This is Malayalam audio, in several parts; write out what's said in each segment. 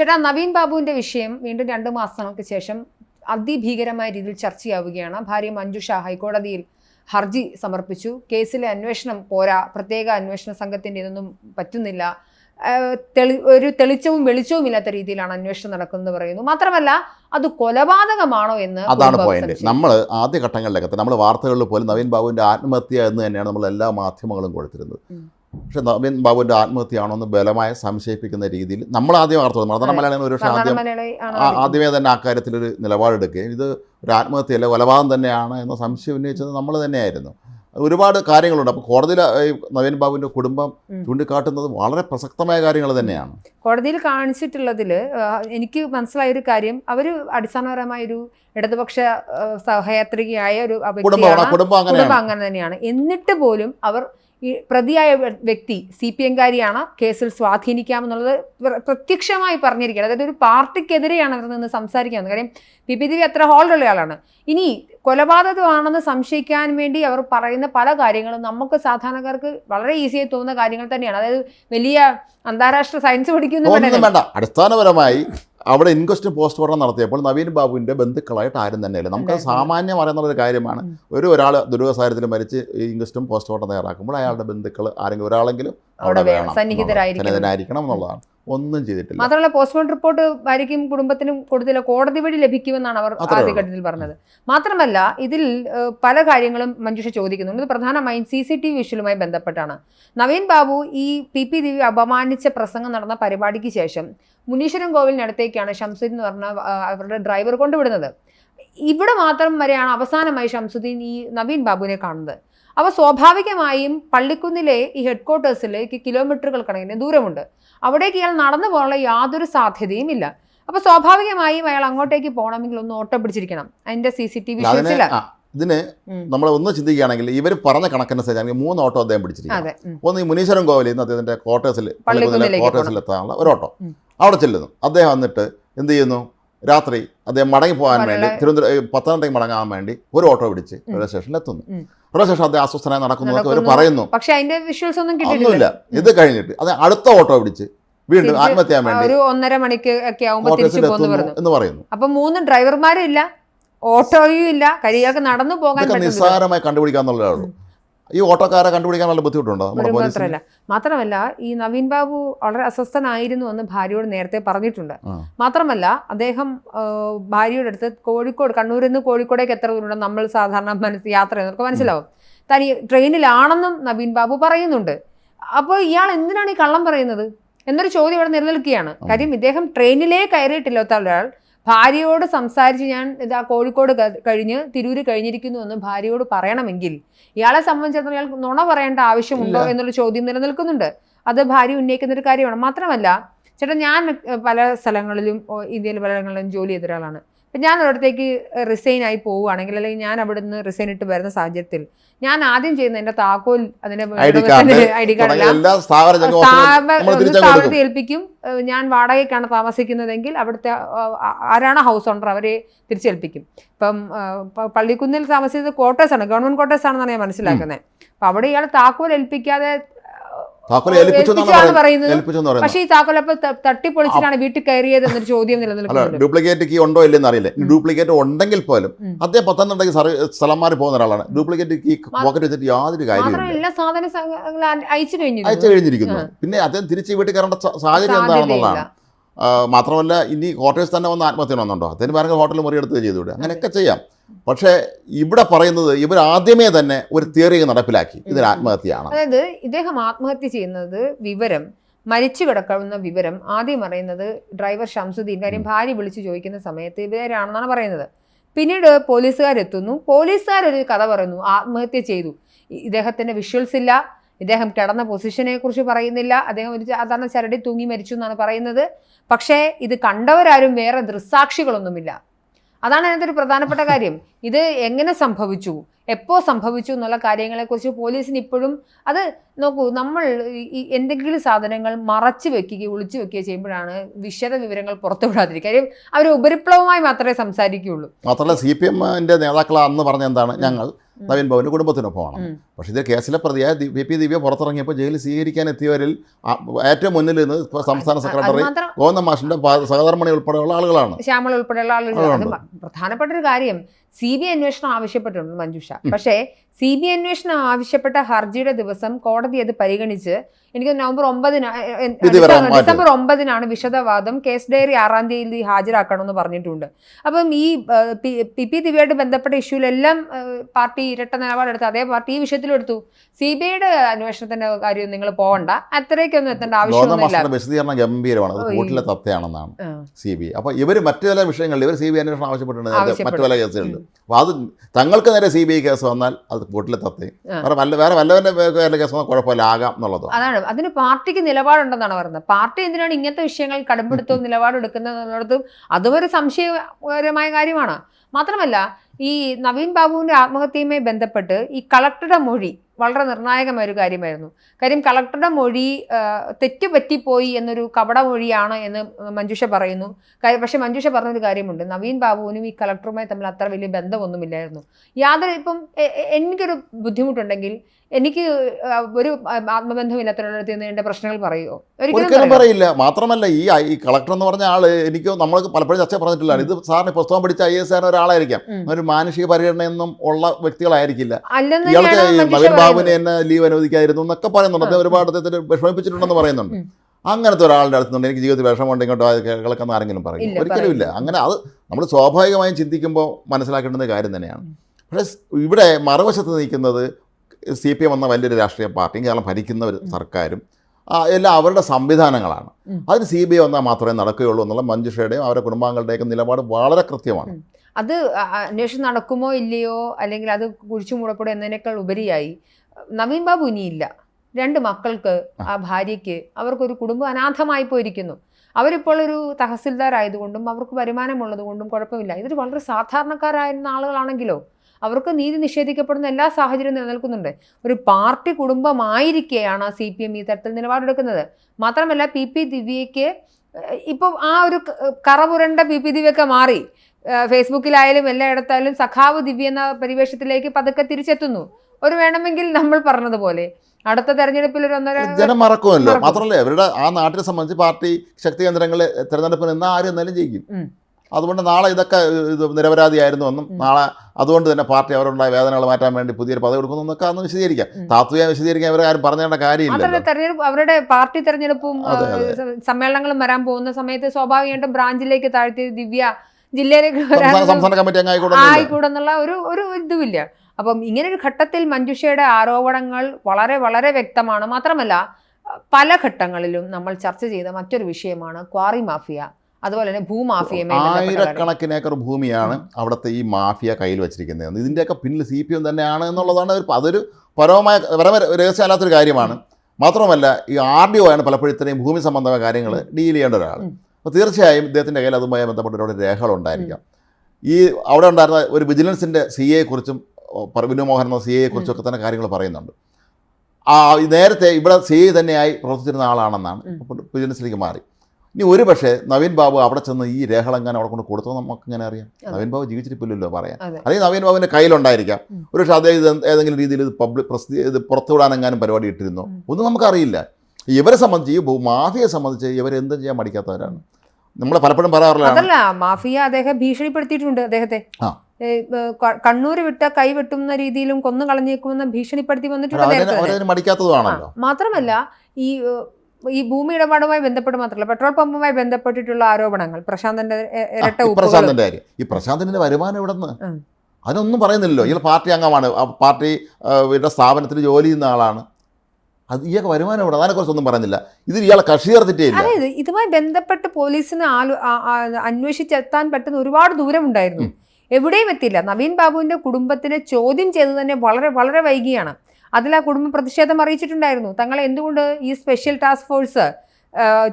ചേട്ടാ നവീൻ ബാബുവിന്റെ വിഷയം വീണ്ടും രണ്ട് മാസങ്ങൾക്ക് ശേഷം അതിഭീകരമായ രീതിയിൽ ചർച്ചയാവുകയാണ്. ഭാര്യ മഞ്ജുഷ ഹൈക്കോടതിയിൽ ഹർജി സമർപ്പിച്ചു. കേസിലെ അന്വേഷണം പോരാ. പ്രത്യേക അന്വേഷണ സംഘത്തിന്റെ ഇതൊന്നും പറ്റുന്നില്ല. തെളി ഒരു തെളിച്ചവും വെളിച്ചവും ഇല്ലാത്ത രീതിയിലാണ് അന്വേഷണം നടക്കുന്നത് പറയുന്നു. മാത്രമല്ല അത് കൊലപാതകമാണോ എന്ന് അതാണ് പോയിന്റ് നമ്മൾ ആദ്യ ഘട്ടങ്ങളിലൊക്കെ നമ്മൾ വാർത്തകളിൽ പോലും നവീൻ ബാബുവിന്റെ ആത്മഹത്യ എന്ന് തന്നെയാണ് നമ്മൾ എല്ലാ മാധ്യമങ്ങളും കൊടുത്തിരുന്നത്. പക്ഷെ നവീൻ ബാബുവിന്റെ ആത്മഹത്യയാണോ എന്ന് ബലമായി സംശയിപ്പിക്കുന്ന രീതിയിൽ നമ്മൾ ആദ്യം വാർത്ത മർദ്ദന മലയാളികൾ ഒരു പക്ഷേ ആദ്യം ആദ്യമേ തന്നെ അക്കാര്യത്തിലൊരു നിലപാടെടുക്കുകയും ഇത് ഒരു ആത്മഹത്യയല്ല കൊലപാതകം തന്നെയാണ് എന്ന സംശയം ഉന്നയിച്ചത് നമ്മൾ തന്നെയായിരുന്നു. ഒരുപാട് കാര്യങ്ങളുണ്ട്. അപ്പോൾ കോടതിയിൽ നവീൻ ബാബുവിന്റെ കുടുംബം. ചൂണ്ടിക്കാട്ടുന്നത് വളരെ പ്രസക്തമായ കാര്യങ്ങൾ തന്നെയാണ്. കോടതിയിൽ കാണിച്ചിട്ടുള്ളതിൽ എനിക്ക് മനസ്സിലായ ഒരു കാര്യം അവർ അടിസ്ഥാനപരമായ ഒരു ഇടതുപക്ഷ സഹയാത്രികയായ ഒരു കുടുംബം അങ്ങനെ തന്നെയാണ്. എന്നിട്ട് പോലും അവർ ഈ പ്രതിയായ വ്യക്തി സി പി എംകാരിയാണ് കേസിൽ സ്വാധീനിക്കാമെന്നുള്ളത് പ്രത്യക്ഷമായി പറഞ്ഞിരിക്കുകയാണ്. അതായത് ഒരു പാർട്ടിക്കെതിരെയാണ് അവർ നിന്ന് സംസാരിക്കുന്നത് കാര്യം പി പി ദേവി അത്ര ഹോൾഡുള്ള ആളാണ് ഇനി കൊലപാതകമാണെന്ന് സംശയിക്കാൻ വേണ്ടി അവർ പറയുന്ന പല കാര്യങ്ങളും നമുക്ക് സാധാരണക്കാർക്ക് വളരെ ഈസിയായി തോന്നുന്ന കാര്യങ്ങൾ തന്നെയാണ്. അതായത് വലിയ അന്താരാഷ്ട്ര സയൻസ് പഠിക്കുന്ന അടിസ്ഥാനപരമായി അവിടെ ഇൻക്വസ്റ്റ് പോസ്റ്റ്മോർട്ടം നടത്തിയപ്പോൾ നവീൻ ബാബുവിന്റെ ബന്ധുക്കളായിട്ട് ആരും തന്നെയില്ല. നമുക്ക്. സാമാന്യം ഒരു കാര്യമാണ്. ഒരു ഒരാൾ ദുരൂഹസാരത്തിൽ മരിച്ച് ഇൻക്വസ്റ്റും പോസ്റ്റ്മോർട്ടം തയ്യാറാക്കുമ്പോൾ അയാളുടെ ബന്ധുക്കൾ ആരെങ്കിലും ഒരാളെങ്കിലും അവിടെ വേണം. സന്നിഹിതരായിരിക്കണം. സന്നിഹിതനായിരിക്കണം എന്നുള്ളതാണ്. ഒന്നും ചെയ്തിട്ടില്ല. മാത്രമല്ല പോസ്റ്റ്മോർട്ടം റിപ്പോർട്ട് ഭാര്യയ്ക്കും കുടുംബത്തിനും കൊടുത്തില്ല കോടതി വഴി ലഭിക്കുമെന്നാണ് അവർ. ആദ്യഘട്ടത്തിൽ പറഞ്ഞത്. മാത്രമല്ല ഇതിൽ പല കാര്യങ്ങളും മഞ്ജുഷ ചോദിക്കുന്നുണ്ട്. പ്രധാനമായും സി സി ടി വി വിഷ്വലുമായി ബന്ധപ്പെട്ടാണ്. നവീൻ ബാബു ഈ പി പി ദേവി അപമാനിച്ച പ്രസംഗം നടന്ന പരിപാടിക്ക് ശേഷം മുനീശ്വരൻ കോവിലിനടുത്തേക്കാണ് ഷംസുദ്ദീൻ എന്ന് പറഞ്ഞ അവരുടെ ഡ്രൈവർ കൊണ്ടുവിടുന്നത്. ഇവിടെ മാത്രം വരെയാണ് അവസാനമായി ഷംസുദ്ദീൻ ഈ നവീൻ ബാബുവിനെ കാണുന്നത്. അവ സ്വാഭാവികമായും പള്ളിക്കുന്നിലെ ഈ ഹെഡ് ക്വാർട്ടേഴ്സിലേക്ക് കിലോമീറ്ററുകൾ കണക്കിന് ദൂരമുണ്ട്. അവിടേക്ക് ഇയാൾ നടന്നു പോകാനുള്ള യാതൊരു സാധ്യതയും ഇല്ല. അപ്പൊ സ്വാഭാവികമായും അയാൾ അങ്ങോട്ടേക്ക് പോകണമെങ്കിൽ ഒന്ന് ഓട്ടോ പിടിച്ചിരിക്കണം. അതിന്റെ സി സി ടി വി ഇതിന് നമ്മൾ ഒന്ന് ചിന്തിക്കുകയാണെങ്കിൽ ഇവർ പറഞ്ഞ കണക്കനുസരിച്ചാണെങ്കിൽ മൂന്ന് ഓട്ടോ അദ്ദേഹം പിടിച്ചിരിക്കുന്നു. ഒന്ന് ഈ മുനീശ്വരൻ കോവിലിൽ നിന്ന് അദ്ദേഹത്തിന്റെ ക്വാർട്ടേഴ്സിൽ ക്വാർട്ടേഴ്സിൽ എത്താനുള്ള ഒരു ഓട്ടോ അവിടെ ചെല്ലുന്നു. അദ്ദേഹം വന്നിട്ട് എന്ത് ചെയ്യുന്നു? രാത്രി അദ്ദേഹം മടങ്ങി പോകാൻ വേണ്ടി തിരുവനന്തപുരം പത്തനംതിട്ടയ്ക്ക് മടങ്ങാൻ വേണ്ടി ഒരു ഓട്ടോ പിടിച്ച്. റെയിൽവേ സ്റ്റേഷനിൽ എത്തുന്നു. റെയിൽവേ സ്റ്റേഷൻ അദ്ദേഹം അസ്വസ്ഥനായി നടക്കുന്നു അവർ പറയുന്നു. പക്ഷെ അതിന്റെ വിഷ്വൽസ് ഒന്നും ഒന്നുമില്ല. ഇത് കഴിഞ്ഞിട്ട് അത് അടുത്ത ഓട്ടോ പിടിച്ച് വീണ്ടും ആത്മഹത്യ വേണ്ടി ഒരു ഒന്നര മണിക്ക് ഒക്കെ ആവുമ്പോൾ എന്ന് പറയുന്നു. അപ്പൊ മൂന്ന് ഡ്രൈവർമാരും ഇല്ല. ഓട്ടോയും ഇല്ല. കരിയാക്ക് നടന്നു പോകാൻ നിസ്സാരമായി കണ്ടുപിടിക്കാന്നുള്ളതേ ഉള്ളൂ. ഈ ഓട്ടോക്കാരെ കണ്ടുപിടിക്കാൻ നല്ല ബുദ്ധിമുട്ടുണ്ടോ മാത്രമല്ല. മാത്രമല്ല ഈ നവീൻ ബാബു വളരെ അസ്വസ്ഥനായിരുന്നു എന്ന് ഭാര്യയോട് നേരത്തെ പറഞ്ഞിട്ടുണ്ട്. മാത്രമല്ല അദ്ദേഹം ഭാര്യയുടെ അടുത്ത് കോഴിക്കോട് കണ്ണൂരിൽ നിന്ന് കോഴിക്കോടേക്ക് എത്ര ദൂരമുണ്ടോ നമ്മൾ സാധാരണ മനസ്സ് യാത്ര ചെയ്യുന്നവർക്ക് മനസ്സിലാവും. തനി ട്രെയിനിലാണെന്നും നവീൻ ബാബു പറയുന്നുണ്ട്. അപ്പോൾ ഇയാൾ എന്തിനാണ് ഈ കള്ളം പറയുന്നത്? എന്നൊരു ചോദ്യം ഇവിടെ നിലനിൽക്കുകയാണ്. കാര്യം ഇദ്ദേഹം ട്രെയിനിലേ കയറിയിട്ടില്ലാത്ത ഒരാൾ ഭാര്യയോട് സംസാരിച്ച് ഞാൻ ഇതാ കോഴിക്കോട് കഴിഞ്ഞ് തിരൂര് കഴിഞ്ഞിരിക്കുന്നു എന്ന് ഭാര്യയോട് പറയണമെങ്കിൽ ഇയാളെ സംബന്ധിച്ചിടത്തോളം ഇയാൾ നുണ പറയേണ്ട ആവശ്യമുണ്ടോ എന്നുള്ള ചോദ്യം നിലനിൽക്കുന്നുണ്ട്. അത് ഭാര്യ ഉന്നയിക്കുന്ന ഒരു കാര്യമാണ്. മാത്രമല്ല ചേട്ടാ ഞാൻ പല സ്ഥലങ്ങളിലും ഇന്ത്യയിലെ പല സ്ഥലങ്ങളിലും ജോലി ചെയ്ത ഒരാളാണ് ഇപ്പം ഞാൻ ഒരിടത്തേക്ക് റിസൈൻ ആയി പോവുകയാണെങ്കിൽ അല്ലെങ്കിൽ ഞാൻ അവിടെ നിന്ന് റിസൈൻ ഇട്ട് വരുന്ന സാഹചര്യത്തിൽ ഞാൻ ആദ്യം ചെയ്യുന്ന എന്റെ താക്കോൽ അതിന്റെ ഐ ഡി കാർഡ് സ്ഥാപനത്തെ ഏൽപ്പിക്കും. ഞാൻ വാടകയ്ക്കാണ് താമസിക്കുന്നതെങ്കിൽ അവിടുത്തെ ആരാണ് ഹൗസ് ഓണർ അവരെ തിരിച്ചേൽപ്പിക്കും. ഇപ്പം പള്ളിക്കുന്നിൽ താമസിച്ചത് ക്വാർട്ടേഴ്സ് ആണ് ഗവൺമെന്റ് ക്വാർട്ടേഴ്സ് ആണെന്നാണ് ഞാൻ മനസ്സിലാക്കുന്നത്. അപ്പൊ അവിടെ ഇയാൾ താക്കോൽ ഏൽപ്പിക്കാതെ താക്കോൽ പക്ഷേ ഈ താക്കോൽ അപ്പൊ ത- തട്ടിപ്പൊളിച്ചിട്ടാണ് വീട്ടിൽ കയറിയത് എന്നൊരു ചോദ്യം നിലനിൽക്കുന്നത് ഡ്യൂപ്ലിക്കേറ്റ് കീ ഉണ്ടോ ഇല്ലെന്ന് അറിയില്ല. ഡ്യൂപ്ലിക്കേറ്റ് ഉണ്ടെങ്കിൽ പോലും. അദ്ദേഹം പത്തനംതിട്ടയ്ക്ക് സ്ഥലം മാറി പോകുന്ന ഒരാളാണ്. ഡ്യൂപ്ലിക്കേറ്റ് കീ പോക്കറ്റ് വെച്ചിട്ട് യാതൊരു കാര്യമില്ല എല്ലാ അയച്ചു കഴിഞ്ഞു അയച്ചു കഴിഞ്ഞിരിക്കുന്നു. പിന്നെ അദ്ദേഹം തിരിച്ച് വീട്ടിൽ കയറേണ്ട സാഹചര്യം എന്താണെന്നുള്ളതാണ്. മാത്രമല്ല ഇനി ഹോട്ടൽസ് തന്നെ വന്ന് ആത്മഹത്യ വന്നുണ്ടോ അദ്ദേഹം പറഞ്ഞ ഹോട്ടൽ മുറിയെടുത്ത് ചെയ്തുകൂടെ അങ്ങനെയൊക്കെ ചെയ്യാം. പക്ഷേ ഇവിടെ പറയുന്നത് ഇവർ ആദ്യമേ തന്നെ ഒരു തിയറി നടപ്പിലാക്കി. ഇതൊരു ആത്മഹത്യയാണ്. അതായത് ഇദ്ദേഹം ആത്മഹത്യ ചെയ്യുന്നത് വിവരം മരിച്ചു കിടക്കുന്ന വിവരം ആദ്യം അറിയുന്നത് ഡ്രൈവർ ഷംസുദ്ദീൻ കാര്യം ഭാര്യ വിളിച്ചു ചോദിക്കുന്ന സമയത്ത് ഇവരാണെന്നാണ് പറയുന്നത്. പിന്നീട് പോലീസുകാരെത്തുന്നു. പോലീസുകാരൊരു കഥ പറയുന്നു ആത്മഹത്യ ചെയ്തു. ഇദ്ദേഹത്തിന്റെ വിഷ്വൽസ് ഇല്ല ഇദ്ദേഹം കിടന്ന പൊസിഷനെ കുറിച്ച് പറയുന്നില്ല അദ്ദേഹം ഒരു സാധാരണ ചരടി തൂങ്ങി മരിച്ചു എന്നാണ് പറയുന്നത്. പക്ഷേ ഇത് കണ്ടവരാരും വേറെ ദൃസാക്ഷികളൊന്നുമില്ല. അതാണ് അതിനകത്ത് ഒരു പ്രധാനപ്പെട്ട കാര്യം. ഇത് എങ്ങനെ സംഭവിച്ചു? എപ്പോൾ സംഭവിച്ചു എന്നുള്ള കാര്യങ്ങളെക്കുറിച്ച് പോലീസിന് ഇപ്പോഴും അത് നോക്കൂ നമ്മൾ ഈ എന്തെങ്കിലും സാധനങ്ങൾ മറച്ചു വെക്കുകയോ ഒളിച്ചു വെക്കുകയോ ചെയ്യുമ്പോഴാണ് വിശദ വിവരങ്ങൾ പുറത്തുവിടാതിരിക്കുക. കാര്യം അവർ ഉപരിപ്ലവമായി മാത്രമേ സംസാരിക്കുകയുള്ളൂ. മാത്രമല്ല സി പി എമ്മിന്റെ നേതാക്കൾ അന്ന് പറഞ്ഞ എന്താണ്? ഞങ്ങൾ നവീൻ ബാബുവിന്റെ കുടുംബത്തിനൊപ്പമാണ്. പക്ഷേ ഇത് കേസിലെ പ്രതിയായ വി പി ദിവ്യ പുറത്തിറങ്ങിയപ്പോൾ ജയിലിൽ സ്വീകരിക്കാൻ എത്തിയവരിൽ ഏറ്റവും മുന്നിൽ നിന്ന് സംസ്ഥാന സെക്രട്ടറി ഗോവിന്ദ മാഷിന്റെ സഹധർമ്മണി ഉൾപ്പെടെയുള്ള ആളുകളാണ്. ശ്യാമള ഉൾപ്പെടെയുള്ള ആളുകൾ പ്രധാനപ്പെട്ട ഒരു കാര്യം. സി ബി ഐ അന്വേഷണം ആവശ്യപ്പെട്ടിട്ടുണ്ട് മഞ്ജുഷ. പക്ഷേ സി ബി ഐ അന്വേഷണം ആവശ്യപ്പെട്ട ഹർജിയുടെ ദിവസം കോടതി അത് പരിഗണിച്ച് എനിക്ക് നവംബർ ഒമ്പതിന് വിധി വരാൻ മാറ്റി. ഡിസംബർ ഒമ്പതിനാണ് വിശദവാദം. കേസ് ഡയറി ആറാം തീയതി ഹാജരാക്കണമെന്ന് പറഞ്ഞിട്ടുണ്ട്. അപ്പം ഈ പി പി ദിവ്യയായിട്ട് ബന്ധപ്പെട്ട ഇഷ്യൂലെല്ലാം പാർട്ടി ഇരട്ട നിലപാടെടുത്ത് അതേ പാർട്ടി ഈ വിഷയത്തിലും എടുത്തു. സി ബി ഐയുടെ അന്വേഷണത്തിന്റെ കാര്യം നിങ്ങൾ പോകണ്ട അത്രയ്ക്കൊന്നും എത്തേണ്ട ആവശ്യമൊന്നുമില്ല വിശദീകരണം ഗംഭീരമാണ്. അത് കൂട്ടിലെ തത്തയാണെന്നാണ് സി ബി ഐ. അപ്പോൾ ഇവർ മറ്റു ചില വിഷയങ്ങളിൽ ഇവർ സി ബി അന്വേഷണം ആവശ്യപ്പെട്ടിട്ടുണ്ട്. മറ്റു പല കേസുകളുണ്ട് അപ്പോൾ അത് തങ്ങൾക്ക് നേരെ സി ബി ഐ കേസ് വന്നാൽ അത് ആ. വേറെ വല്ല വേറെ വല്ലവന്റെ പേരിലെ കേസ് കുഴപ്പമില്ല ആകാം എന്നുള്ളതോ? അതാണ്. അതിന് പാർട്ടിക്ക് നിലപാടുണ്ടെന്നാണ് പറയുന്നത്. പാർട്ടി എന്തിനാണ് ഇങ്ങനത്തെ വിഷയങ്ങൾ കടമ്പെടുത്തോ നിലപാടെടുക്കുന്നത് അതും ഒരു സംശയകരമായ കാര്യമാണ്. മാത്രമല്ല ഈ നവീൻ ബാബുവിന്റെ ആത്മഹത്യയുമായി ബന്ധപ്പെട്ട് ഈ കളക്ടറുടെ മൊഴി വളരെ നിർണായകമായ ഒരു കാര്യമായിരുന്നു. കാര്യം കളക്ടറുടെ മൊഴി തെറ്റുപറ്റിപ്പോയി തെറ്റ് എന്നൊരു കപട മൊഴിയാണ് എന്ന് മഞ്ജുഷ പറയുന്നു. പക്ഷെ മഞ്ജുഷ പറഞ്ഞൊരു കാര്യമുണ്ട്. നവീൻ ബാബുവിനും ഈ കളക്ടറുമായി തമ്മിൽ അത്ര വലിയ ബന്ധമൊന്നുമില്ലായിരുന്നു. യാതൊരു ഇപ്പം എനിക്കൊരു ബുദ്ധിമുട്ടുണ്ടെങ്കിൽ എനിക്ക് ഒരു ആത്മബന്ധമില്ലാത്തവരുടെ നിന്ന് പ്രശ്നങ്ങൾ പറയുമോ ഒരിക്കലും പറയില്ല. മാത്രമല്ല ഈ ഈ കളക്ടർ എന്ന് പറഞ്ഞ ആൾ എനിക്ക് നമ്മൾ പലപ്പോഴും ചർച്ച പറഞ്ഞിട്ടില്ല. ഇത് സാറിന് പുസ്തകം പഠിച്ച ഐ എസ് ആർ ഒരാളായിരിക്കാം. ഒരു മാനുഷിക പരിഗണനയൊന്നും ഉള്ള വ്യക്തികളായിരിക്കില്ല. ഇയാൾക്ക് നവീൻ ബാബുവിനെ എന്നെ ലീവ് അനുവദിക്കായിരുന്നു എന്നൊക്കെ പറയുന്നുണ്ട്. ഒരുപാട് അദ്ദേഹത്തിന് വിഷമിപ്പിച്ചിട്ടുണ്ടെന്ന് പറയുന്നുണ്ട്. അങ്ങനത്തെ ഒരാളുടെ അടുത്തുനിന്ന് എനിക്ക് ജീവിതത്തിൽ വിഷമമുണ്ട് ഇങ്ങോട്ട് കേൾക്കുന്ന ആരെങ്കിലും പറയും. ഒരിക്കലും ഇല്ല. അങ്ങനെ അത് നമ്മൾ സ്വാഭാവികമായും ചിന്തിക്കുമ്പോൾ മനസ്സിലാക്കേണ്ടുന്ന കാര്യം തന്നെയാണ്. പക്ഷേ ഇവിടെ മറുവശത്ത് നിൽക്കുന്നത് സി പി എം എന്ന വലിയൊരു രാഷ്ട്രീയ പാർട്ടിയും കേരളം ഭരിക്കുന്ന ഒരു സർക്കാരും എല്ലാം അവരുടെ സംവിധാനങ്ങളാണ്. അതിന് സി ബി ഐ വന്നാൽ മാത്രമേ നടക്കുകയുള്ളൂ എന്നുള്ള മഞ്ജുഷയുടെയും അവരുടെ കുടുംബാംഗങ്ങളുടെയൊക്കെ നിലപാട് വളരെ കൃത്യമാണ്. അത് അന്വേഷണം നടക്കുമോ ഇല്ലയോ? അല്ലെങ്കിൽ അത് കുഴിച്ചു മുടപ്പെടും എന്നതിനേക്കാൾ ഉപരിയായി നവീൻ ബാബു ഇനിയില്ല. രണ്ട് മക്കൾക്ക് ആ. ഭാര്യയ്ക്ക് അവർക്കൊരു കുടുംബം അനാഥമായി പോയിരിക്കുന്നു. അവരിപ്പോൾ ഒരു തഹസിൽദാർ ആയതുകൊണ്ടും അവർക്ക് വരുമാനമുള്ളത് കൊണ്ടും കുഴപ്പമില്ല. ഇതൊരു വളരെ സാധാരണക്കാരായിരുന്ന ആളുകളാണെങ്കിലോ അവർക്ക് നീതി നിഷേധിക്കപ്പെടുന്ന എല്ലാ സാഹചര്യവും നിലനിൽക്കുന്നുണ്ട്. ഒരു പാർട്ടി കുടുംബമായിരിക്കെയാണ് സി പി എം ഈ തരത്തിൽ നിലപാടെടുക്കുന്നത്. മാത്രമല്ല പി പി ദിവ്യയ്ക്ക് ഇപ്പം ആ ഒരു കറപുരണ്ട പി പി ദിവ്യൊക്കെ മാറി. ഫേസ്ബുക്കിലായാലും എല്ലായിടത്തായാലും സഖാവ് ദിവ്യ എന്ന പരിവേഷത്തിലേക്ക് പതുക്കെ തിരിച്ചെത്തുന്നു. ഒരു വേണമെങ്കിൽ നമ്മൾ പറഞ്ഞതുപോലെ. അടുത്ത തെരഞ്ഞെടുപ്പിൽ ഒരു ഒന്നര ജനം മറക്കുമല്ലോ. മറക്കും. മാത്രമല്ല അവരുടെ ആ നാട്ടിനെ സംബന്ധിച്ച് പാർട്ടി ശക്തി കേന്ദ്രങ്ങളിൽ തെരഞ്ഞെടുപ്പിൽ നിന്ന് ആരും എന്നാലും ജയിക്കും. അതുകൊണ്ട് നാളെ ഇതൊക്കെ ഇത് നിരപരാധിയായിരുന്നു എന്നും നാളെ അതുകൊണ്ട് തന്നെ പാർട്ടി അവരുണ്ടായ വേദനകൾ മാറ്റാൻ വേണ്ടി പുതിയൊരു പദവി കൊടുക്കുന്നു എന്നൊക്കെ അന്ന് വിശദീകരിക്കാം. താത്വികം വിശദീകരിക്കാൻ അവരെ ആരും പറഞ്ഞേണ്ട കാര്യമില്ല തെരഞ്ഞെടുപ്പ് അവരുടെ പാർട്ടി തെരഞ്ഞെടുപ്പും സമ്മേളനങ്ങളും വരാൻ പോകുന്ന സമയത്ത് സ്വാഭാവികമായിട്ടും ബ്രാഞ്ചിലേക്ക് താഴ്ത്തി ദിവ്യ ജില്ലയിലേക്ക് സംസ്ഥാന കമ്മിറ്റി ആയിക്കോട്ടെ ഒരു ഒരു ഇതുമില്ല. അപ്പം ഇങ്ങനെ ഒരു ഘട്ടത്തിൽ മഞ്ജുഷയുടെ ആരോപണങ്ങൾ വളരെ വളരെ വ്യക്തമാണ്. മാത്രമല്ല പല ഘട്ടങ്ങളിലും നമ്മൾ ചർച്ച ചെയ്ത മറ്റൊരു വിഷയമാണ് ക്വാറി മാഫിയ. അതുപോലെ തന്നെ ബന്ധപ്പെട്ട ആയിരക്കണക്കിന് ഏക്കർ ഭൂമിയാണ് അവിടുത്തെ ഈ മാഫിയ കയ്യിൽ വെച്ചിരിക്കുന്നത്. ഇതിന്റെയൊക്കെ പിന്നിൽ സി പി എം തന്നെയാണ് എന്നുള്ളതാണ് ഒരു അതൊരു പരമമായ പരമ രഹസ്യമല്ലാത്തൊരു കാര്യമാണ്. മാത്രമല്ല ഈ ആർ ഡി ഒ ആണ് പലപ്പോഴും ഇത്രയും ഭൂമി സംബന്ധമായ കാര്യങ്ങൾ ഡീൽ ചെയ്യേണ്ട ഒരാൾ. അപ്പോൾ തീർച്ചയായും ഇദ്ദേഹത്തിന്റെ കയ്യിൽ അതുമായി ബന്ധപ്പെട്ട ഒരുപാട് രേഖകൾ ഉണ്ടായിരിക്കാം. ഈ അവിടെ ഉണ്ടായിരുന്ന ഒരു വിജിലൻസിന്റെ സി എയെ കുറിച്ചും വിനു മോഹൻ എന്ന സി എയെ ഒക്കെ തന്നെ കാര്യങ്ങൾ പറയുന്നുണ്ട്. ആ നേരത്തെ ഇവിടെ സി എ തന്നെയായി പ്രവർത്തിച്ചിരുന്ന ആളാണെന്നാണ്. വിജിലൻസിലേക്ക് മാറി. ഇനി ഒരു പക്ഷേ നവീൻ ബാബു അവിടെ ചെന്ന് ഈ രേഖകളെങ്ങനെ അവിടെ കൊണ്ട് കൊടുത്തോ നമുക്ക് ഇങ്ങനെ അറിയാം നവീൻ ബാബു ജീവിച്ചിരിപ്പില്ലല്ലോ പറയാൻ. അതെ. അല്ലെങ്കിൽ നവീൻ ബാബുവിന്റെ കയ്യിലുണ്ടായിരിക്കാം. ഒരു പക്ഷേ അദ്ദേഹം ഇത് ഏതെങ്കിലും രീതിയിൽ ഇത് പബ്ലിക് പ്രസിദ്ധി ഇത് പുറത്തുവിടാനെങ്ങാനും പരിപാടി ഇട്ടിരുന്നോ. ഒന്നും നമുക്കറിയില്ല. ഇവരെ സംബന്ധിച്ച് ഈ മാഫിയെ സംബന്ധിച്ച് ഇവരെന്തും ചെയ്യാൻ മടിക്കാത്തവരാണ്? നമ്മൾ പലപ്പോഴും പറയാറില്ല മാഫിയ അദ്ദേഹം ഭീഷണിപ്പെടുത്തിയിട്ടുണ്ട് അദ്ദേഹത്തെ. ആ. കണ്ണൂര് വിട്ട കൈ വെട്ടുന്ന രീതിയിലും കൊന്നു കളഞ്ഞേക്കുമെന്ന് ഭീഷണിപ്പെടുത്തി വന്നിട്ടുണ്ട് മാത്രമല്ല ഈ ഈ ഭൂമി ഇടപാടുമായി ബന്ധപ്പെട്ട് മാത്രമല്ല പെട്രോൾ പമ്പുമായി ബന്ധപ്പെട്ടിട്ടുള്ള ആരോപണങ്ങൾ പ്രശാന്തന്റെ ഇരട്ട കാര്യം. ഈ പ്രശാന്തിന്റെ വരുമാനം ഇവിടെ നിന്ന് അതിനൊന്നും പറയുന്നില്ലല്ലോ. ഇയാൾ പാർട്ടി അംഗമാണ്. പാർട്ടി ഇവരുടെ സ്ഥാപനത്തിൽ ജോലി ചെയ്യുന്ന ആളാണ്. അത് ഇയാൾക്ക് വരുമാനം ഇവിടെ അതിനെക്കുറിച്ചൊന്നും പറയുന്നില്ല. ഇതിൽ ഇയാളെ കക്ഷി ചേർത്തിട്ടേ അതായത് ഇതുമായി ബന്ധപ്പെട്ട് പോലീസിന് ആലോ അന്വേഷിച്ചെത്താൻ പറ്റുന്ന ഒരുപാട് ദൂരമുണ്ടായിരുന്നു എവിടെയും എത്തിയില്ല. നവീൻ ബാബുവിന്റെ കുടുംബത്തിനെ ചോദ്യം ചെയ്ത് തന്നെ വളരെ വളരെ വൈകിയാണ്. അതിൽ ആ കുടുംബം പ്രതിഷേധം അറിയിച്ചിട്ടുണ്ടായിരുന്നു. തങ്ങളെ എന്തുകൊണ്ട് ഈ സ്പെഷ്യൽ ടാസ്ക് ഫോഴ്സ്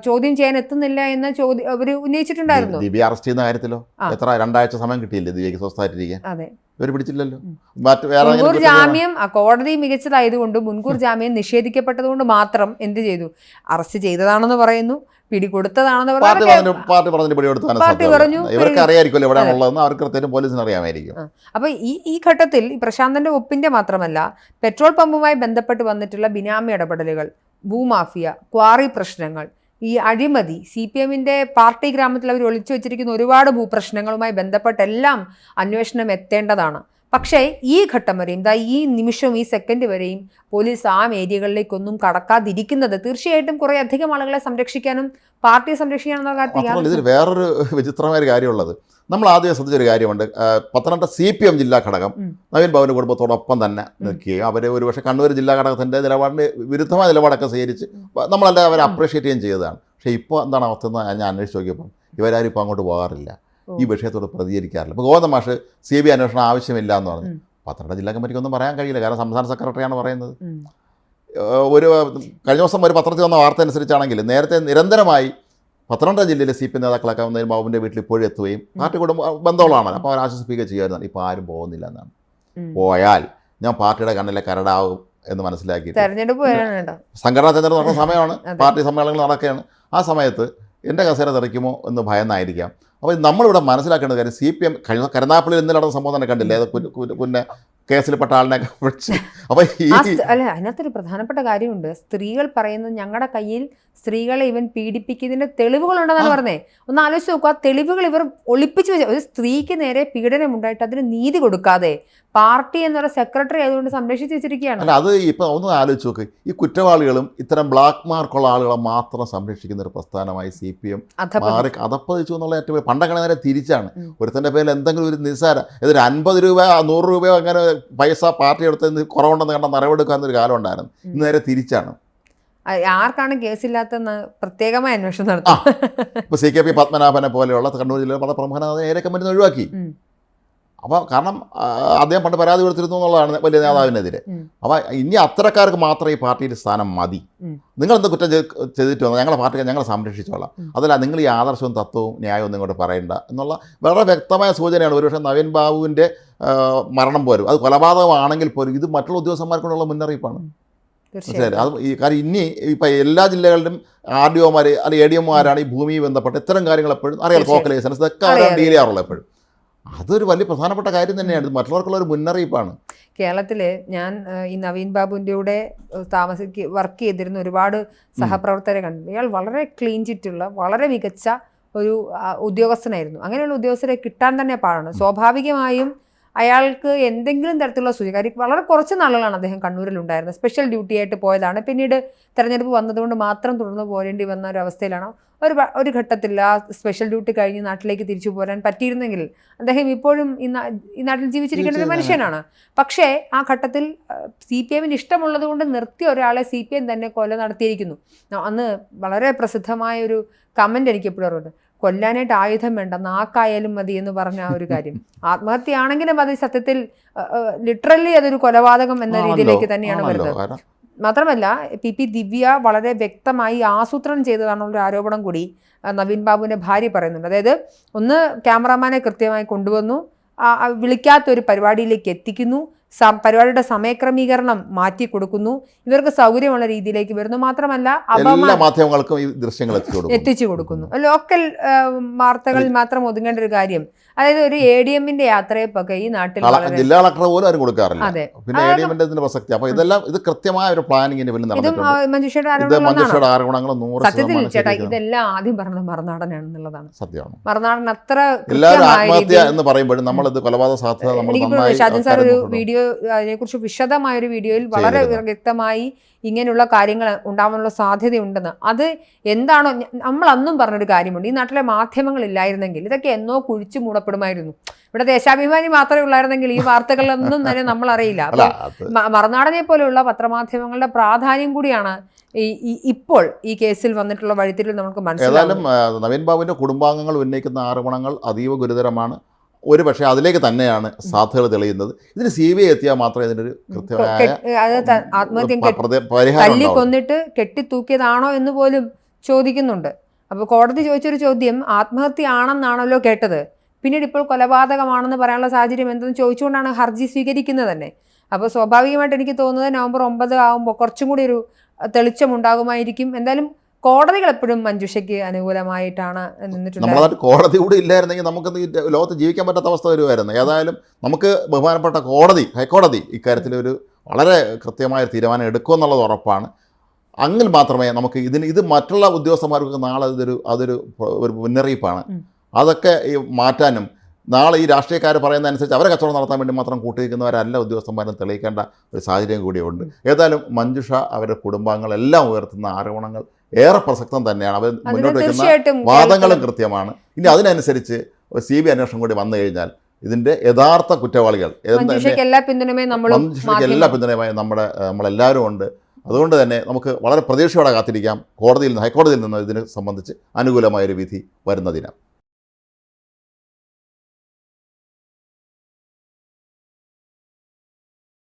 ചോദ്യം ചെയ്യാൻ എത്തുന്നില്ല എന്ന ചോദ്യം അവർ ഉന്നയിച്ചിട്ടുണ്ടായിരുന്നു. ദിവ്യ അറസ്റ്റ് ചെയ്യുന്ന കാര്യത്തിലോ? എത്ര രണ്ടാഴ്ച സമയം കിട്ടിയില്ലേ ദിവ്യക്ക് സ്വസ്ഥമായിട്ടിരിക്കാൻ? അതെ. ഇവർ പിടിച്ചില്ലല്ലോ. മുൻകൂർ ജാമ്യം കോടതി മികച്ചതായതുകൊണ്ട് മുൻകൂർ ജാമ്യം നിഷേധിക്കപ്പെട്ടതുകൊണ്ട് മാത്രം എന്ത് ചെയ്തു? അറസ്റ്റ് ചെയ്തതാണെന്ന് പറയുന്നു. പിടികൊടുത്തതാണെന്ന് പറഞ്ഞു പാർട്ടി പറഞ്ഞു പറഞ്ഞു, ഇവർക്ക് അറിയാമായിരിക്കുമല്ലോ എവിടെയാണുള്ളതെന്ന് അവർക്ക് കൃത്യം പോലീസിന് അറിയാമായിരിക്കും. അപ്പൊ ഈ ഈ ഘട്ടത്തിൽ ഈ പ്രശാന്തന്റെ ഒപ്പിന്റെ മാത്രമല്ല പെട്രോൾ പമ്പുമായി ബന്ധപ്പെട്ട് വന്നിട്ടുള്ള ബിനാമി ഇടപെടലുകൾ ഭൂമാഫിയ ക്വാറി പ്രശ്നങ്ങൾ ഈ അഴിമതി സി പി എമ്മിന്റെ പാർട്ടി ഗ്രാമത്തിൽ അവർ ഒളിച്ചു വെച്ചിരിക്കുന്ന ഒരുപാട് ഭൂപ്രശ്നങ്ങളുമായി ബന്ധപ്പെട്ടെല്ലാം അന്വേഷണം എത്തേണ്ടതാണ്. പക്ഷേ ഈ ഘട്ടം വരെയും ദാ ഈ നിമിഷം ഈ സെക്കൻഡ് വരെയും പോലീസ് ആ ഏരിയകളിലേക്കൊന്നും കടക്കാതിരിക്കുന്നത് തീർച്ചയായിട്ടും കുറേ അധികം ആളുകളെ സംരക്ഷിക്കാനും പാർട്ടിയെ സംരക്ഷിക്കാനുള്ള കാര്യത്തിൽ ഇതിൽ വേറൊരു വിചിത്രമായ ഒരു കാര്യമുള്ളത് നമ്മൾ ആദ്യം ശ്രദ്ധിച്ചൊരു കാര്യമുണ്ട് പത്തനംതിട്ട സി പി എം ജില്ലാ ഘടകം. നവീൻ ഭവന കുടുംബത്തോടൊപ്പം തന്നെ നിൽക്കുകയും അവർ ഒരുപക്ഷെ കണ്ണൂർ ജില്ലാ ഘടകത്തിന്റെ നിലപാടിന് വിരുദ്ധമായ നിലപാടൊക്കെ സ്വീകരിച്ച് നമ്മളെല്ലാം അവരെ. അപ്രീഷിയേറ്റ് ചെയ്യുകയും ചെയ്തതാണ് പക്ഷേ ഇപ്പോൾ എന്താണ് അവസ്ഥ എന്ന് ഞാൻ അന്വേഷിച്ച് നോക്കിയപ്പോൾ ഇവരാരും ഇപ്പോൾ അങ്ങോട്ട് പോകാറില്ല. ഈ വിഷയത്തോട് പ്രതികരിക്കാറില്ല. ഇപ്പോൾ ഗോതം മാഷ് സി ബി അന്വേഷണം ആവശ്യമില്ല എന്ന് പറഞ്ഞു. പത്തനംതിട്ട ജില്ലാ കമ്മിറ്റിക്ക് ഒന്നും പറയാൻ കഴിയില്ല. കാരണം സംസ്ഥാന സെക്രട്ടറിയാണ് പറയുന്നത്. ഒരു കഴിഞ്ഞ ദിവസം ഒരു പത്രത്തിൽ വന്ന വാർത്ത അനുസരിച്ചാണെങ്കിൽ നേരത്തെ നിരന്തരമായി പത്തനംതിട്ട ജില്ലയിലെ സി പി നേതാക്കളൊക്കെ വന്നതിന് ബാബുവിന്റെ വീട്ടിൽ ഇപ്പോഴും എത്തുകയും പാർട്ടി കുടുംബ ബന്ധമുള്ളതാണ്. അപ്പോൾ അവർ ആശ്വസിപ്പിക്കുകയും ചെയ്യുമായിരുന്നു. ഇപ്പോൾ ആരും പോകുന്നില്ല എന്നാണ്. പോയാൽ ഞാൻ പാർട്ടിയുടെ കണ്ണിലെ കരടാവും എന്ന് മനസ്സിലാക്കി സംഘടനാ തെരഞ്ഞെടുപ്പ് നടക്കുന്ന സമയമാണ്. പാർട്ടി സമ്മേളനങ്ങൾ നടക്കുകയാണ്. ആ സമയത്ത് എന്റെ കസേര തെറിക്കുമോ എന്ന് ഭയന്നായിരിക്കാം. അപ്പോൾ നമ്മളിവിടെ മനസ്സിലാക്കേണ്ട കാര്യം സി പി എം കഴിഞ്ഞ കരുനാപ്പള്ളിയിൽ ഇന്നലെ നടന്ന സംഭവം തന്നെ കണ്ടില്ലേ? പിന്നെ കേസിൽപ്പെട്ട ആളിനെ അപ്പോൾ ഈ അല്ല അതിനകത്തൊരു പ്രധാനപ്പെട്ട കാര്യമുണ്ട്. സ്ത്രീകൾ പറയുന്നത് ഞങ്ങളുടെ കയ്യിൽ സ്ത്രീകളെ ഇവൻ പീഡിപ്പിക്കുന്നതിന്റെ തെളിവുകളുണ്ടെന്നാണ്. പറഞ്ഞേ. ഒന്ന് ആലോചിച്ച് നോക്കുക ആ തെളിവുകൾ ഇവർ ഒളിപ്പിച്ചു വെച്ച ഒരു സ്ത്രീക്ക് നേരെ പീഡനം ഉണ്ടായിട്ട് അതിന് നീതി കൊടുക്കാതെ പാർട്ടി എന്നുള്ള സെക്രട്ടറി ആയതുകൊണ്ട് സംരക്ഷിച്ച് വെച്ചിരിക്കുകയാണ്. അല്ല അത് ഇപ്പം ഒന്ന് ആലോചിച്ച് നോക്ക്. ഈ കുറ്റവാളികളും ഇത്തരം ബ്ലാക്ക് മാർക്കുള്ള ആളുകളെ മാത്രം സംരക്ഷിക്കുന്ന ഒരു പ്രസ്ഥാനമായി സി പി എം മാറി. അതപ്പതിച്ചു എന്നുള്ള ഏറ്റവും പണ്ടങ്ങനെ നേരെ തിരിച്ചാണ്. ഒരു ഒരുത്തന്റെ പേരിൽ എന്തെങ്കിലും ഒരു നിസ്സാര ഇതൊരു അൻപത് രൂപ നൂറ് രൂപയോ അങ്ങനെ പൈസ പാർട്ടി എടുത്ത് കുറവുണ്ടെന്ന് കണ്ട നിറവെടുക്കാന്നൊരു കാലം ഉണ്ടായിരുന്നു. ഇന്ന് നേരെ തിരിച്ചാണ്. ആർക്കാണ് കേസില്ലാത്തെന്ന് പ്രത്യേകമായി അന്വേഷണം നടത്തും. ഇപ്പോൾ സി കെ പി പത്മനാഭനെ പോലെയുള്ള കണ്ണൂർ ജില്ലയിലെ പല പ്രമുഖനാഥ ഏറെ കമ്പനി ഒഴിവാക്കി. അപ്പോൾ കാരണം അദ്ദേഹം പണ്ട് പരാതി കൊടുത്തിരുന്നു എന്നുള്ളതാണ് വലിയ നേതാവിനെതിരെ. അപ്പോൾ ഇനി അത്തരക്കാർക്ക് മാത്രമേ ഈ പാർട്ടിയിൽ സ്ഥാനം മതി. നിങ്ങൾ എന്ത് കുറ്റം ചെയ്തിട്ട് വന്നാൽ ഞങ്ങളെ പാർട്ടിയെ ഞങ്ങളെ സംരക്ഷിച്ചോളാം. അതല്ല നിങ്ങൾ ഈ ആദർശവും തത്വവും ന്യായവും ഒന്നും ഇങ്ങോട്ട് പറയണ്ട എന്നുള്ള വളരെ വ്യക്തമായ സൂചനയാണ്. ഒരുപക്ഷെ നവീൻ ബാബുവിന്റെ മരണം പോലും അത് കൊലപാതകമാണെങ്കിൽ പോലും ഇത് മറ്റുള്ള ഉദ്യോഗസ്ഥന്മാർക്കുള്ള മുന്നറിയിപ്പാണ്. മനസ്സിലായില്ലേ? അത് ഈ കാര്യം ഇനി ഇപ്പം എല്ലാ ജില്ലകളിലും ആർ ഡി ഒമാർ അല്ലെങ്കിൽ എ ഡി എമാരാണ് ഈ ഭൂമിയിൽ ബന്ധപ്പെട്ട് ഇത്തരം കാര്യങ്ങൾ എപ്പോഴും അറിയാം. തീർച്ചയായും. ലോക്കൽ ലൈസൻസ് ഇതൊക്കെ അറിയാൻ ഡീൽ ചെയ്യാറുള്ളത് എപ്പോഴും. അതൊരു വലിയ പ്രധാനപ്പെട്ട കാര്യം തന്നെയാണ്. മറ്റുള്ളവർക്കുള്ള ഒരു മുന്നറിയിപ്പാണ്. കേരളത്തിൽ ഞാൻ ഈ നവീൻ ബാബുവിന്റെ കൂടെ താമസിക്ക് വർക്ക് ചെയ്തിരുന്ന ഒരുപാട് സഹപ്രവർത്തകരെ കണ്ടു ഇയാൾ വളരെ ക്ലീൻ ചിറ്റുള്ള വളരെ മികച്ച ഒരു ഉദ്യോഗസ്ഥനായിരുന്നു. അങ്ങനെയുള്ള ഉദ്യോഗസ്ഥരെ കിട്ടാൻ തന്നെ പാടാണ്. സ്വാഭാവികമായും അയാൾക്ക് എന്തെങ്കിലും തരത്തിലുള്ള സൂചന കാര്യം വളരെ കുറച്ച് നാളുകളാണ് അദ്ദേഹം കണ്ണൂരിൽ ഉണ്ടായിരുന്നത് സ്പെഷ്യൽ ഡ്യൂട്ടി ആയിട്ട് പോയതാണ്. പിന്നീട് തെരഞ്ഞെടുപ്പ് വന്നതുകൊണ്ട് മാത്രം തുടർന്ന് പോരേണ്ടി വന്ന ഒരു അവസ്ഥയിലാണ്. ഒരു ഒരു ഘട്ടത്തിൽ ആ സ്പെഷ്യൽ ഡ്യൂട്ടി കഴിഞ്ഞ് നാട്ടിലേക്ക് തിരിച്ചു പോരാൻ പറ്റിയിരുന്നെങ്കിൽ അദ്ദേഹം ഇപ്പോഴും ഈ നാട്ടിൽ ജീവിച്ചിരിക്കേണ്ട ഒരു മനുഷ്യനാണ്. പക്ഷേ ആ ഘട്ടത്തിൽ സി പി എമ്മിന് ഇഷ്ടമുള്ളത് കൊണ്ട് നിർത്തിയ ഒരാളെ സി പി എം തന്നെ കൊല നടത്തിയിരിക്കുന്നു. അന്ന് വളരെ പ്രസിദ്ധമായ ഒരു കമന്റ് എനിക്ക് എപ്പോഴും ഓർമ്മയുണ്ട്. കൊല്ലാനായിട്ട് ആയുധം വേണ്ട നാക്കായാലും മതി എന്ന് പറഞ്ഞ ആ ഒരു കാര്യം. ആത്മഹത്യയാണെങ്കിലും അത് സത്യത്തിൽ ലിറ്ററലി അതൊരു കൊലപാതകം എന്ന രീതിയിലേക്ക് തന്നെയാണ് വരുന്നത്. മാത്രമല്ല പി പി ദിവ്യ വളരെ വ്യക്തമായി ആസൂത്രണം ചെയ്തതാണെന്നൊരു ആരോപണം കൂടി നവീൻ ബാബുവിന്റെ ഭാര്യ പറയുന്നുണ്ട്. അതായത് ഒന്ന് ക്യാമറാമാനെ കൃത്യമായി കൊണ്ടുവന്നു വിളിക്കാത്ത ഒരു പരിപാടിയിലേക്ക് എത്തിക്കുന്നു. പരിപാടിയുടെ സമയക്രമീകരണം മാറ്റി കൊടുക്കുന്നു. ഇവർക്ക് സൗകര്യമുള്ള രീതിയിലേക്ക് വരുന്നു. മാത്രമല്ല മാധ്യമങ്ങൾക്കും ഈ ദൃശ്യങ്ങൾ എത്തിച്ചു കൊടുക്കുന്നു. ലോക്കൽ വാർത്തകളിൽ മാത്രം ഒതുങ്ങേണ്ട ഒരു കാര്യം അതായത് ഒരു എ ഡി എമ്മിന്റെ യാത്രയപ്പൊക്കെ ഈ നാട്ടിൽ ജില്ലാ കളക്ടർ പോലും ആരും കൊടുക്കാറില്ല. പിന്നെ എ ഡി എമ്മിന്റെ പ്രസക്തി. അപ്പൊ ഇതെല്ലാം ഇത് കൃത്യമായ ഒരു പ്ലാനിങ്ങിന് പിന്നിൽ ഇതും ആ, മഞ്ജുഷയുടെ ആരോപണങ്ങളും നൂറ് സത്യത്തിൽ ചേട്ടാ. ഇതെല്ലാം ആദ്യം പറഞ്ഞത് മറുനാടനാണെന്നുള്ളതാണ്. സത്യമാണ്. മറുനാടൻ അത്ര എല്ലാവരും ആത്മഹത്യ എന്ന് പറയുമ്പോഴും നമ്മളിത് കൊലപാതക സാധ്യത എനിക്ക് ഷാജൻ സാർ ഒരു വീഡിയോ അതിനെക്കുറിച്ച് വിശദമായ ഒരു വീഡിയോയിൽ വളരെ വ്യക്തമായി ഇങ്ങനെയുള്ള കാര്യങ്ങൾ ഉണ്ടാവാനുള്ള സാധ്യതയുണ്ടെന്ന്. അത് എന്താണോ നമ്മൾ അന്നും പറഞ്ഞൊരു കാര്യമുണ്ട്. ഈ നാട്ടിലെ മാധ്യമങ്ങൾ ഇല്ലായിരുന്നെങ്കിൽ ഇതൊക്കെ എന്നോ കുഴിച്ചു മൂടപ്പെടുമായിരുന്നു ഇവിടെ ദേശാഭിമാനി മാത്രമേ ഉള്ളായിരുന്നെങ്കിൽ ഈ വാർത്തകളൊന്നും തന്നെ നമ്മൾ അറിയില്ല മറുനാടനെ പോലെയുള്ള പത്രമാധ്യമങ്ങളുടെ പ്രാധാന്യം കൂടിയാണ് ഈ ഇപ്പോൾ ഈ കേസിൽ വന്നിട്ടുള്ള വഴിത്തിരിവ് നമുക്ക് ഏതായാലും നവീൻ ബാബുവിന്റെ കുടുംബാംഗങ്ങൾ ഉന്നയിക്കുന്ന ആരോപണങ്ങൾ അതീവ ഗുരുതരമാണ്. ഒരു പക്ഷേ അതിലേക്ക് തന്നെയാണ് സാധ്യതകൾ തെളിയുന്നത്. ഇതിന് സി ബി ഐ എത്തിയാൽ മാത്രമേ ഇതിനൊരു കൃത്യമായ തല്ലി. കൊന്നിട്ട് കെട്ടിത്തൂക്കിയതാണോ എന്ന് പോലും ചോദിക്കുന്നുണ്ട്. അപ്പോൾ കോടതി ചോദിച്ചൊരു ചോദ്യം ആത്മഹത്യ ആണെന്നാണല്ലോ കേട്ടത്. പിന്നീട് ഇപ്പോൾ കൊലപാതകമാണെന്ന് പറയാനുള്ള സാഹചര്യം എന്തെന്ന് ചോദിച്ചുകൊണ്ടാണ് ഹർജി സ്വീകരിക്കുന്നത് തന്നെ. അപ്പോൾ സ്വാഭാവികമായിട്ട് എനിക്ക് തോന്നുന്നത് നവംബർ ഒമ്പത് ആകുമ്പോൾ കുറച്ചും കൂടി ഒരു തെളിച്ചം ഉണ്ടാകുമായിരിക്കും എന്തായാലും കോടതികൾ എപ്പോഴും മഞ്ജുഷയ്ക്ക് അനുകൂലമായിട്ടാണ് നിന്നിട്ടുള്ളത് കോടതി കൂടി ഇല്ലായിരുന്നെങ്കിൽ നമുക്ക് ലോകത്ത് ജീവിക്കാൻ പറ്റാത്ത അവസ്ഥ വരുമായിരുന്നു. ഏതായാലും നമുക്ക് ബഹുമാനപ്പെട്ട കോടതി ഹൈക്കോടതി ഇക്കാര്യത്തിൽ ഒരു വളരെ കൃത്യമായ തീരുമാനം എടുക്കുമെന്നുള്ളത് ഉറപ്പാണ്. അങ്ങനെ മാത്രമേ നമുക്ക് ഇതിന് ഇത് മറ്റുള്ള ഉദ്യോഗസ്ഥന്മാർക്ക് നാളെ ഇതൊരു അതൊരു ഒരു മുന്നറിയിപ്പാണ്. അതൊക്കെ ഈ മാറ്റാനും നാളെ ഈ രാഷ്ട്രീയക്കാർ പറയുന്ന അനുസരിച്ച് അവരെ കച്ചവടം നടത്താൻ വേണ്ടി മാത്രം കൂട്ടിയിരിക്കുന്നവരല്ല ഉദ്യോഗസ്ഥന്മാരും തെളിയിക്കേണ്ട ഒരു സാഹചര്യം കൂടിയുണ്ട്. ഏതായാലും മഞ്ജുഷ അവരുടെ കുടുംബാംഗങ്ങളെല്ലാം ഉയർത്തുന്ന ആരോപണങ്ങൾ ഏറെ പ്രസക്തം തന്നെയാണ്. അവർ മുന്നോട്ട് വയ്ക്കുന്ന വാദങ്ങളും കൃത്യമാണ്. ഇനി അതിനനുസരിച്ച് സി ബി അന്വേഷണം കൂടി വന്നു കഴിഞ്ഞാൽ ഇതിന്റെ യഥാർത്ഥ കുറ്റവാളികൾ എല്ലാ പിന്തുണയുമായി നമ്മുടെ നമ്മളെല്ലാവരും ഉണ്ട്. അതുകൊണ്ട് തന്നെ നമുക്ക് വളരെ പ്രതീക്ഷയോടെ കാത്തിരിക്കാം. കോടതിയിൽ നിന്ന് ഹൈക്കോടതിയിൽ നിന്ന് ഇതിനെ സംബന്ധിച്ച് അനുകൂലമായൊരു വിധി വരുന്ന ദിനം.